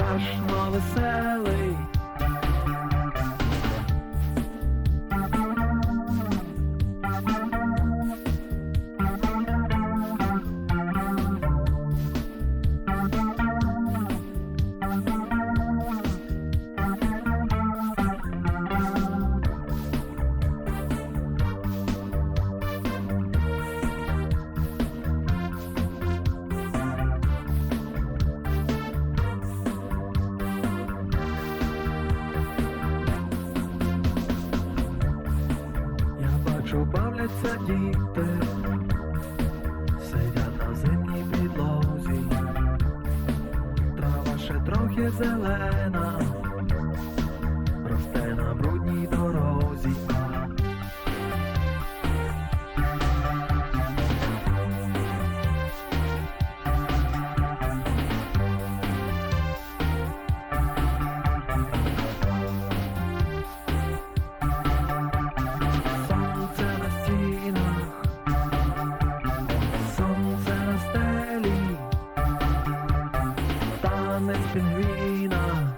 страшно веселий. що бавляться діти, сидять на земній підлозі, трава ще трохи зелена. Menschenhühner.